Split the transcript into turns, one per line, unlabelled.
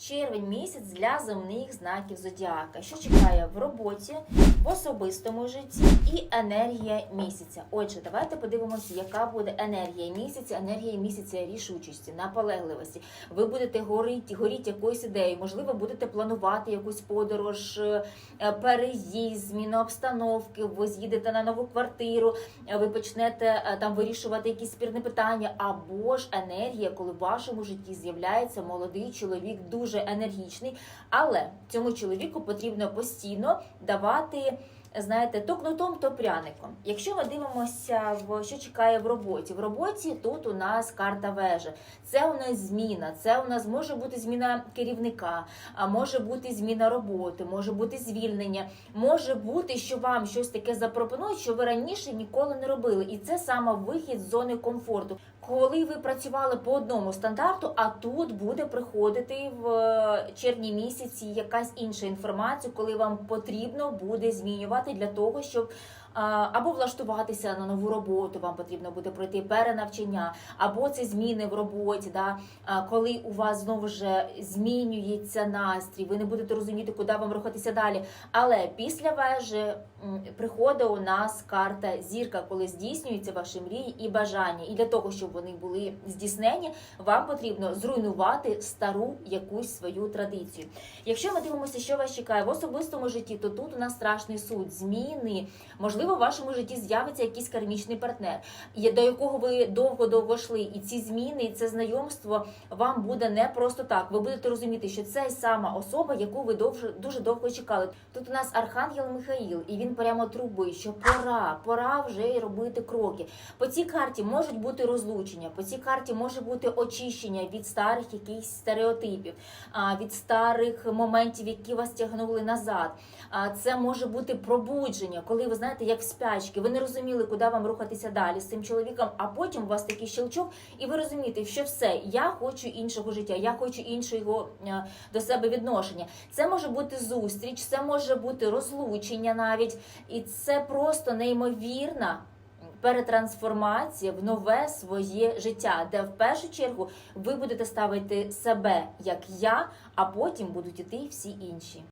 Червень місяць для земних знаків зодіака, що чекає в роботі, в особистому житті і енергія місяця. Отже, давайте подивимося, яка буде енергія місяця, енергія місяця рішучості, наполегливості. Ви будете горіти, горіти якоюсь ідеєю, можливо, будете планувати якусь подорож, е, переїзд, зміну обстановки. Ви з'їдете на нову квартиру, е, ви почнете е, там вирішувати якісь спірні питання, або ж енергія, коли в вашому житті з'являється молодий чоловік, дуже енергічний, але цьому чоловіку потрібно постійно давати. Знаєте, то кнутом, то пряником. Якщо ми дивимося, в що чекає в роботі, в роботі тут у нас карта вежі. Це у нас зміна. Це у нас може бути зміна керівника, а може бути зміна роботи, може бути звільнення, може бути, що вам щось таке запропонують, що ви раніше ніколи не робили. І це саме вихід з зони комфорту. Коли ви працювали по одному стандарту, а тут буде приходити в е, червні місяці якась інша інформація, коли вам потрібно буде змінювати для того, щоб або влаштуватися на нову роботу, вам потрібно буде пройти перенавчання, або це зміни в роботі, да, коли у вас знову ж змінюється настрій, ви не будете розуміти, куди вам рухатися далі. Але після вежі приходить у нас карта зірка, коли здійснюються ваші мрії і бажання. І для того, щоб вони були здійснені, вам потрібно зруйнувати стару якусь свою традицію. Якщо ми дивимося, що вас чекає в особистому житті, то тут у нас страшний суд, зміни. Можливо, в вашому житті з'явиться якийсь кармічний партнер, до якого ви довго-довго йшли. І ці зміни, і це знайомство вам буде не просто так. Ви будете розуміти, що це сама особа, яку ви довше дуже довго чекали. Тут у нас архангел Михаїл, і він прямо трубить, що пора, пора вже й робити кроки. По цій карті можуть бути розлучення, по цій карті може бути очищення від старих якихось стереотипів, від старих моментів, які вас тягнули назад. Це може бути пробудження, коли ви знаєте, як в спячки, ви не розуміли, куди вам рухатися далі з цим чоловіком, а потім у вас такий щелчок, і ви розумієте, що все, я хочу іншого життя, я хочу іншого е, до себе відношення. Це може бути зустріч, це може бути розлучення навіть, і це просто неймовірна. Перетрансформація в нове своє життя, де в першу чергу ви будете ставити себе як я, а потім будуть іти всі інші.